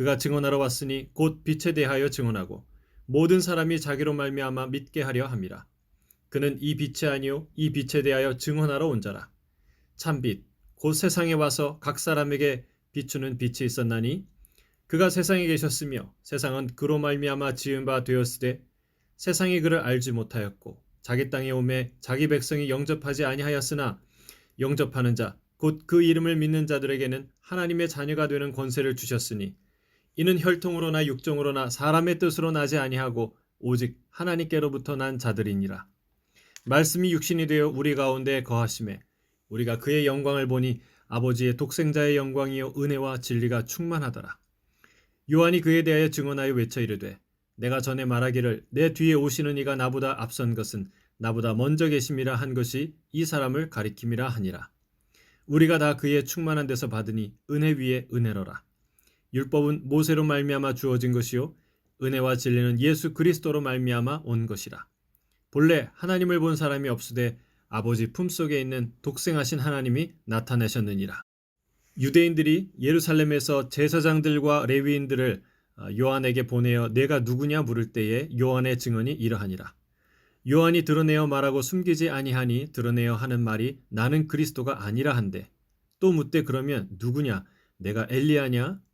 그가 증언하러 왔으니 곧 빛에 대하여 증언하고 모든 사람이 자기로 말미암아 믿게 하려 함이라. 그는 이 빛이 아니요 이 빛에 대하여 증언하러 온 자라. 참빛 곧 세상에 와서 각 사람에게 비추는 빛이 있었나니 그가 세상에 계셨으며 세상은 그로 말미암아 지은 바 되었으되 세상이 그를 알지 못하였고 자기 땅에 오매 자기 백성이 영접하지 아니하였으나 영접하는 자 곧 그 이름을 믿는 자들에게는 하나님의 자녀가 되는 권세를 주셨으니 이는 혈통으로나 육종으로나 사람의 뜻으로 나지 아니하고 오직 하나님께로부터 난 자들이니라. 말씀이 육신이 되어 우리 가운데 거하심에 우리가 그의 영광을 보니 아버지의 독생자의 영광이요 은혜와 진리가 충만하더라. 요한이 그에 대하여 증언하여 외쳐 이르되 내가 전에 말하기를 내 뒤에 오시는 이가 나보다 앞선 것은 나보다 먼저 계심이라 한 것이 이 사람을 가리킴이라 하니라. 우리가 다 그의 충만한 데서 받으니 은혜 위에 은혜로라. 율법은 모세로 말미암아 주어진 것이요 은혜와 진리는 예수 그리스도로 말미암아 온 것이라. 본래 하나님을 본 사람이 없으되 아버지 품속에 있는 독생하신 하나님이 나타내셨느니라. 유대인들이 예루살렘에서 제사장들과 레위인들을 어, 요한에게 보내어 내가 누구냐 물을 때에 요한의 증언이 이러하니라. 요한이 드러내어 말하고 숨기지 아니하니 드러내어 하는 말이 나는 그리스도가 아니라 한데 또 묻되 그러면 누구냐 내가 엘리야냐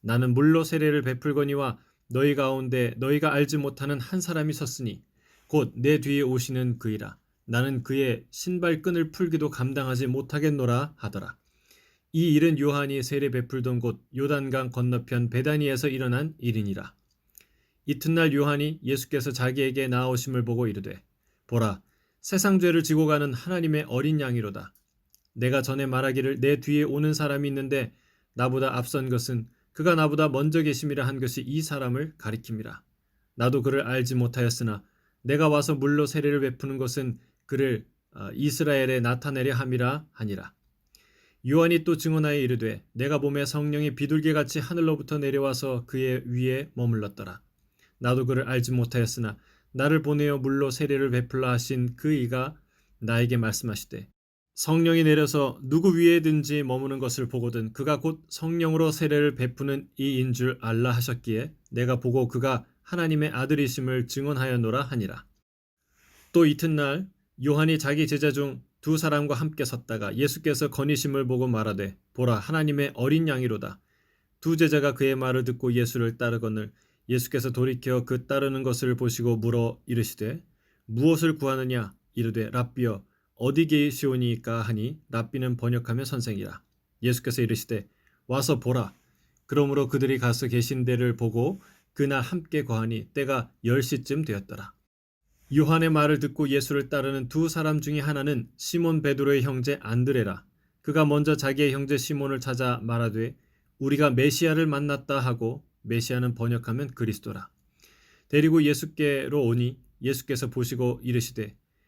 나는 물로 세례를 베풀거니와 너희 가운데 너희가 알지 못하는 한 사람이 섰으니 곧 내 뒤에 오시는 그이라. 나는 그의 신발끈을 풀기도 감당하지 못하겠노라 하더라. 이 일은 요한이 세례 베풀던 곳 요단강 건너편 베다니에서 일어난 일이니라. 이튿날 요한이 예수께서 자기에게 나오심을 보고 이르되 보라 세상 죄를 지고 가는 하나님의 어린 양이로다. 내가 전에 말하기를 내 뒤에 오는 사람이 있는데 나보다 앞선 것은 그가 나보다 먼저 계심이라 한 것이 이 사람을 가리킵니다. 나도 그를 알지 못하였으나 내가 와서 물로 세례를 베푸는 것은 그를 어, 이스라엘에 나타내려 함이라 하니라. 요한이 또 증언하여 이르되 내가 봄에 성령이 비둘기같이 하늘로부터 내려와서 그의 위에 머물렀더라. 나도 그를 알지 못하였으나 나를 보내어 물로 세례를 베풀라 하신 그 이가 나에게 말씀하시되 성령이 내려서 누구 위에든지 머무는 것을 보거든 그가 곧 성령으로 세례를 베푸는 이인 줄 알라 하셨기에 내가 보고 그가 하나님의 아들이심을 증언하였노라 하니라. 또 이튿날 요한이 자기 제자 중 두 사람과 함께 섰다가 예수께서 건의심을 보고 말하되 보라 하나님의 어린 양이로다. 두 제자가 그의 말을 듣고 예수를 따르거늘 예수께서 돌이켜 그 따르는 것을 보시고 물어 이르시되 무엇을 구하느냐 이르되 랍비여 어디 계시오니까 하니 랍비는 번역하며 선생이라. 예수께서 이르시되 와서 보라. 그러므로 그들이 가서 계신 데를 보고 그날 함께 거하니 때가 10시쯤 되었더라. 요한의 말을 듣고 예수를 따르는 두 사람 중에 하나는 시몬 베드로의 형제 안드레라. 그가 먼저 자기의 형제 시몬을 찾아 말하되 우리가 메시아를 만났다 하고 메시아는 번역하면 그리스도라. 데리고 예수께로 오니 예수께서 보시고 이르시되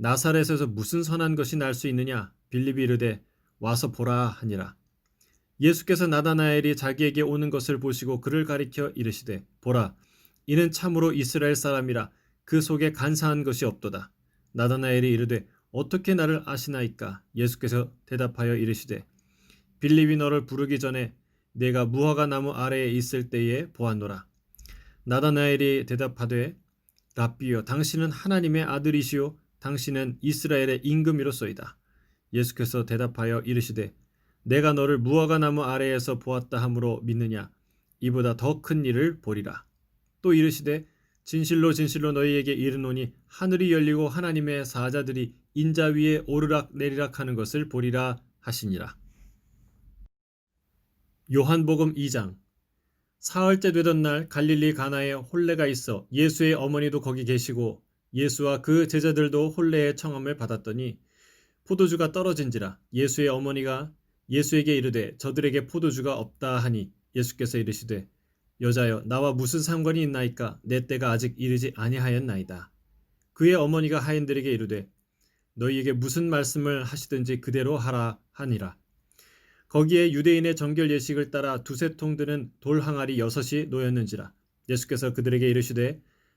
나사렛에서 무슨 선한 것이 날 수 있느냐 빌립이 이르되 와서 보라 하니라. 예수께서 나다나엘이 자기에게 오는 것을 보시고 그를 가리켜 이르시되 보라 이는 참으로 이스라엘 사람이라 그 속에 간사한 것이 없도다. 나다나엘이 이르되 어떻게 나를 아시나이까? 예수께서 대답하여 이르시되 빌립이 너를 부르기 전에 내가 무화과 나무 아래에 있을 때에 보았노라. 나다나엘이 대답하되 랍비여 당신은 하나님의 아들이시요 당신은 이스라엘의 임금이로소이다. 예수께서 대답하여 이르시되 내가 너를 무화과 나무 아래에서 보았다 함으로 믿느냐 이보다 더 큰 일을 보리라. 또 이르시되 진실로 진실로 너희에게 이르노니 하늘이 열리고 하나님의 사자들이 인자 위에 오르락 내리락 하는 것을 보리라 하시니라. 요한복음 2장 사흘째 되던 날 갈릴리 가나에 혼례가 있어 예수의 어머니도 거기 계시고 예수와 그 제자들도 혼례의 청함을 받았더니 포도주가 떨어진지라 예수의 어머니가 예수에게 이르되 저들에게 포도주가 없다 하니 예수께서 이르시되 여자여 나와 무슨 상관이 있나이까? 내 때가 아직 이르지 아니하였나이다. 그의 어머니가 하인들에게 이르되 너희에게 무슨 말씀을 하시든지 그대로 하라 하니라. 거기에 유대인의 정결 예식을 따라 두세 통 드는 돌 항아리 여섯이 놓였는지라 예수께서 그들에게 이르시되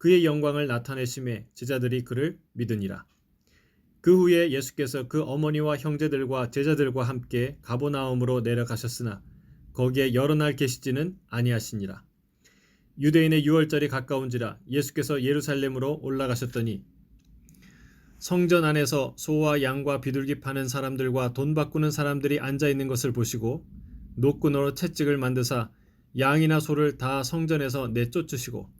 그의 영광을 나타내심에 제자들이 그를 믿으니라. 그 후에 예수께서 그 어머니와 형제들과 제자들과 함께 가보나움으로 내려가셨으나 거기에 여러 날 계시지는 아니하시니라. 유대인의 유월절이 가까운지라 예수께서 예루살렘으로 올라가셨더니 성전 안에서 소와 양과 비둘기 파는 사람들과 돈 바꾸는 사람들이 앉아 있는 것을 보시고 노끈으로 채찍을 만드사 양이나 소를 다 성전에서 내쫓으시고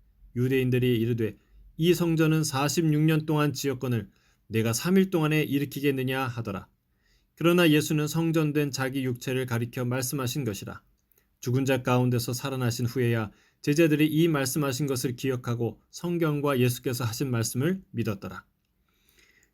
유대인들이 이르되 이 성전은 46년 동안 지었거늘 내가 3일 동안에 일으키겠느냐 하더라. 그러나 예수는 성전된 자기 육체를 가리켜 말씀하신 것이라. 죽은 자 가운데서 살아나신 후에야 제자들이 이 말씀하신 것을 기억하고 성경과 예수께서 하신 말씀을 믿었더라.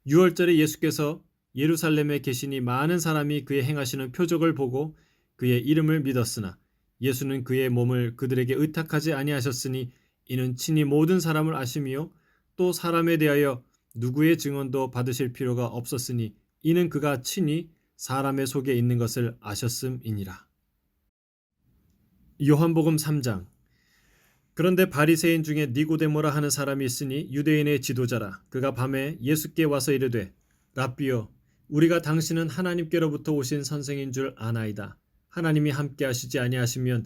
6월절에 예수께서 예루살렘에 계시니 많은 사람이 그의 행하시는 표적을 보고 그의 이름을 믿었으나 예수는 그의 몸을 그들에게 의탁하지 아니하셨으니 이는 친히 모든 사람을 아심이요 또 사람에 대하여 누구의 증언도 받으실 필요가 없었으니 이는 그가 친히 사람의 속에 있는 것을 아셨음이니라. 요한복음 3장. 그런데 바리새인 중에 니고데모라 하는 사람이 있으니 유대인의 지도자라. 그가 밤에 예수께 와서 이르되 랍비여 우리가 당신은 하나님께로부터 오신 선생인 줄 아나이다. 하나님이 함께 하시지 아니하시면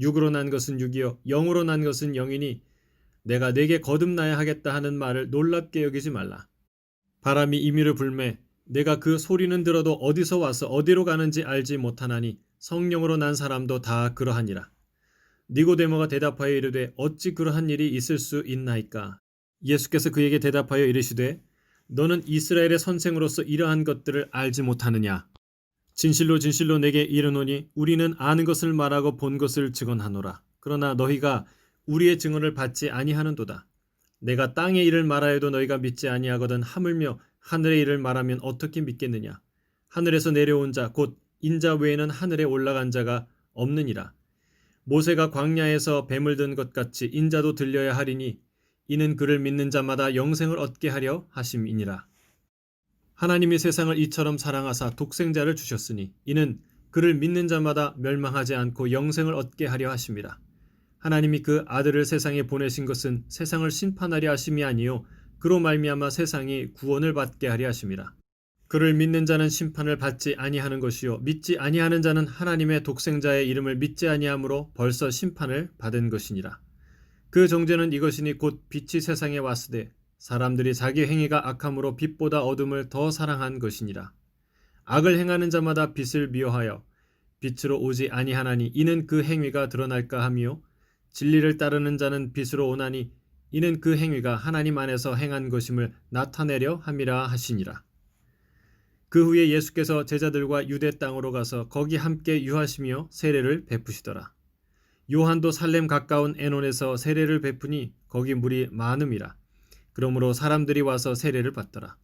육으로 난 것은 육이요 영으로 난 것은 영이니 내가 내게 거듭나야 하겠다 하는 말을 놀랍게 여기지 말라. 바람이 임의를 불매 내가 그 소리는 들어도 어디서 와서 어디로 가는지 알지 못하나니 성령으로 난 사람도 다 그러하니라. 니고데모가 대답하여 이르되 어찌 그러한 일이 있을 수 있나이까 예수께서 그에게 대답하여 이르시되 너는 이스라엘의 선생으로서 이러한 것들을 알지 못하느냐 진실로 진실로 내게 이르노니 우리는 아는 것을 말하고 본 것을 증언하노라. 그러나 너희가 우리의 증언을 받지 아니하는도다. 내가 땅의 일을 말하여도 너희가 믿지 아니하거든 하물며 하늘의 일을 말하면 어떻게 믿겠느냐? 하늘에서 내려온 자 곧 인자 외에는 하늘에 올라간 자가 없느니라. 모세가 광야에서 뱀을 든 것 같이 인자도 들려야 하리니 이는 그를 믿는 자마다 영생을 얻게 하려 하심이니라. 하나님이 세상을 이처럼 사랑하사 독생자를 주셨으니 이는 그를 믿는 자마다 멸망하지 않고 영생을 얻게 하려 하심이라. 하나님이 그 아들을 세상에 보내신 것은 세상을 심판하려 하심이 아니요 그로 말미암아 세상이 구원을 받게 하려 하심이라. 그를 믿는 자는 심판을 받지 아니하는 것이요 믿지 아니하는 자는 하나님의 독생자의 이름을 믿지 아니하므로 벌써 심판을 받은 것이니라. 그 정죄는 이것이니 곧 빛이 세상에 왔으되 사람들이 자기 행위가 악함으로 빛보다 어둠을 더 사랑한 것이니라. 악을 행하는 자마다 빛을 미워하여 빛으로 오지 아니하나니 이는 그 행위가 드러날까 하며 진리를 따르는 자는 빛으로 오나니 이는 그 행위가 하나님 안에서 행한 것임을 나타내려 함이라 하시니라. 그 후에 예수께서 제자들과 유대 땅으로 가서 거기 함께 유하시며 세례를 베푸시더라. 요한도 살렘 가까운 에논에서 세례를 베푸니 거기 물이 많음이라. 그러므로 사람들이 와서 세례를 받더라.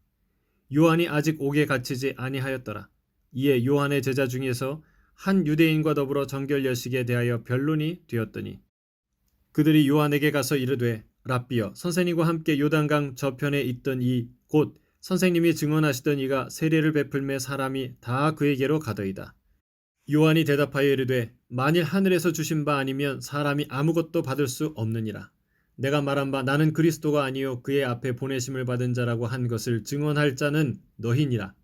요한이 아직 옥에 갇히지 아니하였더라. 이에 요한의 제자 중에서 한 유대인과 더불어 정결 여식에 대하여 변론이 되었더니 그들이 요한에게 가서 이르되 랍비여 선생님과 함께 요단강 저편에 있던 이 곧 선생님이 증언하시던 이가 세례를 베풀매 사람이 다 그에게로 가더이다. 요한이 대답하여 이르되 만일 하늘에서 주신 바 아니면 사람이 아무것도 받을 수 없느니라. 내가 말한 바 나는 그리스도가 아니요 그의 앞에 보내심을 받은 자라고 한 것을 증언할 자는 너희니라.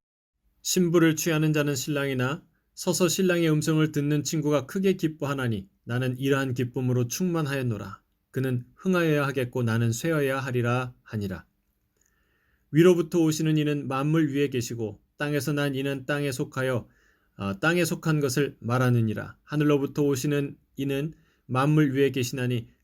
신부를 취하는 자는 신랑이나 서서 신랑의 음성을 듣는 친구가 크게 기뻐하나니 나는 이러한 기쁨으로 충만하였노라. 그는 흥하여야 하겠고 나는 쇠어야 하리라 하니라. 위로부터 오시는 이는 만물 위에 계시고 땅에서 난 이는 땅에 속하여 어, 땅에 속한 것을 말하느니라. 하늘로부터 오시는 이는 만물 위에 계시나니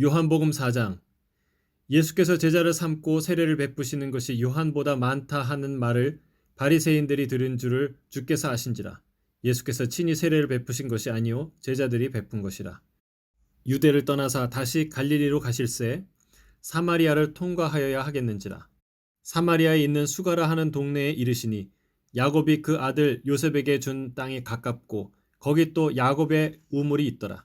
요한복음 4장 예수께서 제자를 삼고 세례를 베푸시는 것이 요한보다 많다 하는 말을 바리새인들이 들은 줄을 주께서 아신지라. 예수께서 친히 세례를 베푸신 것이 아니요 제자들이 베푼 것이라. 유대를 떠나사 다시 갈릴리로 가실새 사마리아를 통과하여야 하겠는지라. 사마리아에 있는 수가라 하는 동네에 이르시니 야곱이 그 아들 요셉에게 준 땅이 가깝고 거기 또 야곱의 우물이 있더라.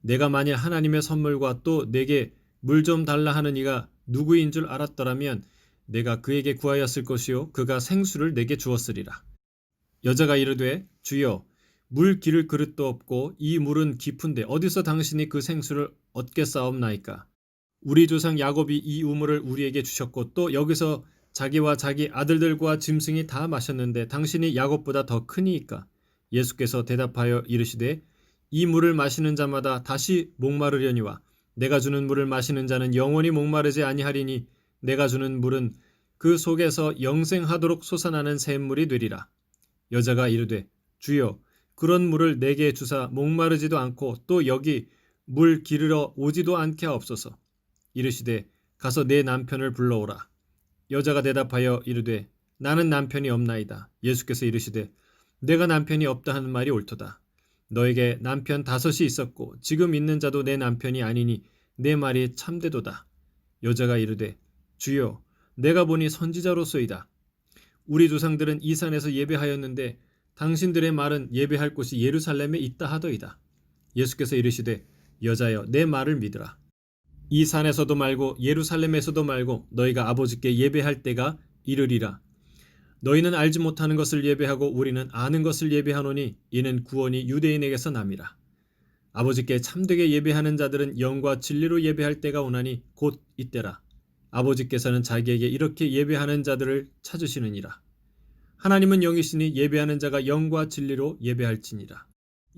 내가 만일 하나님의 선물과 또 내게 물 좀 달라 하는 이가 누구인 줄 알았더라면 내가 그에게 구하였을 것이요 그가 생수를 내게 주었으리라. 여자가 이르되 주여 물 기를 그릇도 없고 이 물은 깊은데 어디서 당신이 그 생수를 얻겠사옵나이까 우리 조상 야곱이 이 우물을 우리에게 주셨고 또 여기서 자기와 자기 아들들과 짐승이 다 마셨는데 당신이 야곱보다 더 크니이까 예수께서 대답하여 이르시되 이 물을 마시는 자마다 다시 목마르려니와 내가 주는 물을 마시는 자는 영원히 목마르지 아니하리니 내가 주는 물은 그 속에서 영생하도록 솟아나는 샘물이 되리라 여자가 이르되 주여 그런 물을 내게 주사 목마르지도 않고 또 여기 물 기르러 오지도 않게 하옵소서 이르시되 가서 내 남편을 불러오라. 여자가 대답하여 이르되 나는 남편이 없나이다. 예수께서 이르시되 내가 남편이 없다 하는 말이 옳도다. 너에게 남편 다섯이 있었고 지금 있는 자도 내 남편이 아니니 내 말이 참되도다. 여자가 이르되 주여 내가 보니 선지자로소이다. 우리 조상들은 이 산에서 예배하였는데 당신들의 말은 예배할 곳이 예루살렘에 있다 하더이다. 예수께서 이르시되 여자여 내 말을 믿으라. 이 산에서도 말고 예루살렘에서도 말고 너희가 아버지께 예배할 때가 이르리라. 너희는 알지 못하는 것을 예배하고 우리는 아는 것을 예배하노니 이는 구원이 유대인에게서 남이라. 아버지께 참되게 예배하는 자들은 영과 진리로 예배할 때가 오나니 곧 이때라. 아버지께서는 자기에게 이렇게 예배하는 자들을 찾으시느니라. 하나님은 영이시니 예배하는 자가 영과 진리로 예배할지니라.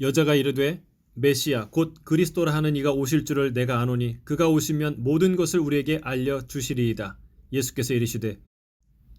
여자가 이르되 메시아 곧 그리스도라 하는 이가 오실 줄을 내가 아노니 그가 오시면 모든 것을 우리에게 알려 주시리이다. 예수께서 이르시되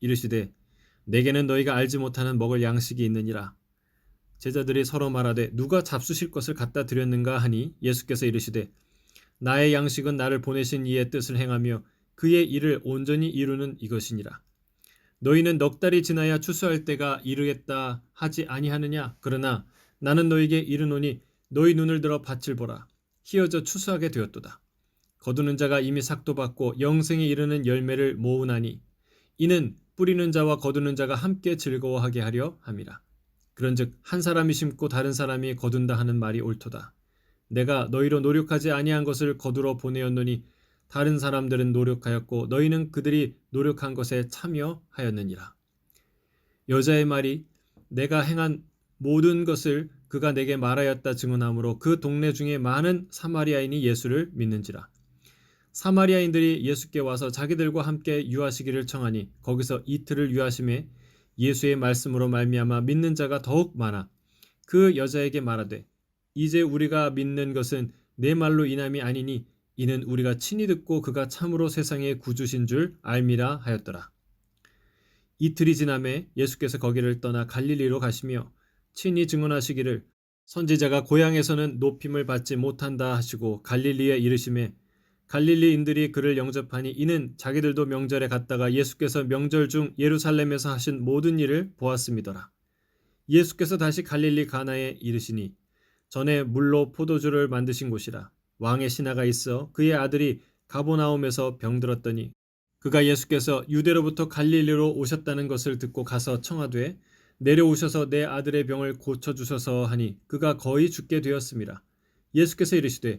이르시되 내게는 너희가 알지 못하는 먹을 양식이 있느니라. 제자들이 서로 말하되 누가 잡수실 것을 갖다 드렸는가 하니 예수께서 이르시되 나의 양식은 나를 보내신 이의 뜻을 행하며 그의 일을 온전히 이루는 이것이니라. 너희는 넉 달이 지나야 추수할 때가 이르겠다 하지 아니하느냐? 그러나 나는 너희에게 이르노니 너희 눈을 들어 밭을 보라. 희어져 추수하게 되었도다. 거두는 자가 이미 삭도 받고 영생에 이르는 열매를 모으나니 이는 뿌리는 자와 거두는 자가 함께 즐거워하게 하려 함이라. 그런즉 한 사람이 심고 다른 사람이 거둔다 하는 말이 옳도다. 내가 너희로 노력하지 아니한 것을 거두러 보내었노니 다른 사람들은 노력하였고 너희는 그들이 노력한 것에 참여하였느니라. 여자의 말이 내가 행한 모든 것을 그가 내게 말하였다 증언하므로 그 동네 중에 많은 사마리아인이 예수를 믿는지라. 사마리아인들이 예수께 와서 자기들과 함께 유하시기를 청하니 거기서 이틀을 유하심에 예수의 말씀으로 말미암아 믿는 자가 더욱 많아 그 여자에게 말하되 이제 우리가 믿는 것은 내 말로 인함이 아니니 이는 우리가 친히 듣고 그가 참으로 세상의 구주신 줄 알미라 하였더라. 이틀이 지남에 예수께서 거기를 떠나 갈릴리로 가시며 친히 증언하시기를 선지자가 고향에서는 높임을 받지 못한다 하시고 갈릴리에 이르심에 갈릴리인들이 그를 영접하니 이는 자기들도 명절에 갔다가 예수께서 명절 중 예루살렘에서 하신 모든 일을 보았음이더라. 예수께서 다시 갈릴리 가나에 이르시니 전에 물로 포도주를 만드신 곳이라 왕의 신하가 있어 그의 아들이 가보나움에서 병들었더니 그가 예수께서 유대로부터 갈릴리로 오셨다는 것을 듣고 가서 청하되 내려오셔서 내 아들의 병을 고쳐 주소서 하니 그가 거의 죽게 되었습니다. 예수께서 이르시되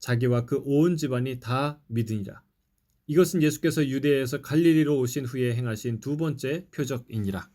자기와 그 온 집안이 다 믿으니라. 이것은 예수께서 유대에서 갈릴리로 오신 후에 행하신 두 번째 표적이니라